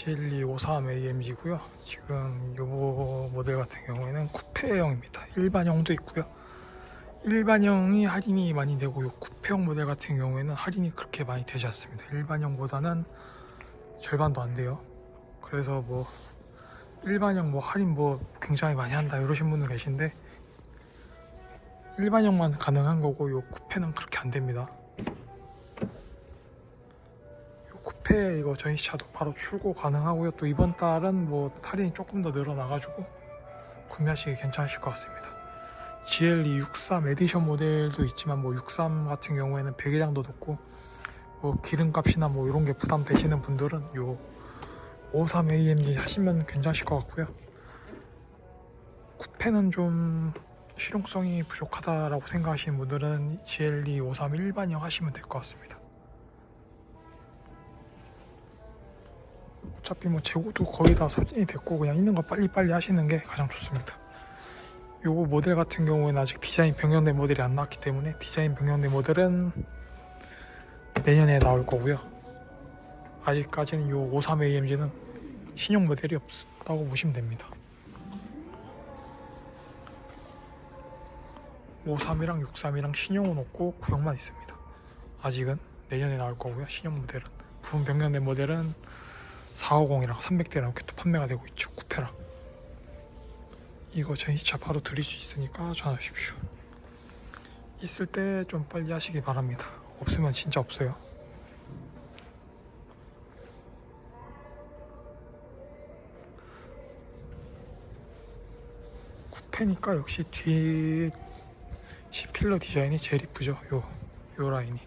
GLE 53 AMG고요. 지금 요 모델 같은 경우에는 쿠페형입니다. 일반형도 있고요. 일반형이 할인이 많이 되고 요 쿠페형 모델 같은 경우에는 할인이 그렇게 많이 되지 않습니다. 일반형보다는 절반도 안 돼요. 그래서 뭐 일반형 뭐 할인 뭐 굉장히 많이 한다 이러신 분들 계신데 일반형만 가능한 거고 요 쿠페는 그렇게 안 됩니다. 요 쿠페 이거 전시차도 바로 출고 가능하고요. 또 이번 달은 뭐 할인이 조금 더 늘어나가지고 구매하시기 괜찮으실 것 같습니다. GLE 63 에디션 모델도 있지만 뭐 63 같은 경우에는 배기량도 높고 뭐 기름값이나 뭐 이런 게 부담되시는 분들은 요 53 AMG 하시면 괜찮으실 것 같고요. 쿠페는 좀 실용성이 부족하다라고 생각하시는 분들은 GLE 53 일반형 하시면 될 것 같습니다. 어차피 뭐 재고도 거의 다 소진이 됐고 그냥 있는 거 빨리빨리 하시는 게 가장 좋습니다. 요 모델 같은 경우에는 아직 디자인 변경된 모델이 안 나왔기 때문에 디자인 변경된 모델은 내년에 나올 거고요. 아직까지는 요 53 AMG는 신형 모델이 없다고 보시면 됩니다. 53이랑 63이랑 신형은 없고 구형만 있습니다. 아직은 내년에 나올 거고요. 신형 모델은 부분 변경된 모델은 450이랑 300대랑 이렇게 또 판매가 되고 있죠. 쿠페랑 이거 전시차 바로 드릴 수 있으니까 전화 주십시오. 있을 때 좀 빨리 하시기 바랍니다. 없으면 진짜 없어요. 쿠페니까 역시 뒤 C필러 디자인이 제일 이쁘죠. 요, 요 라인이.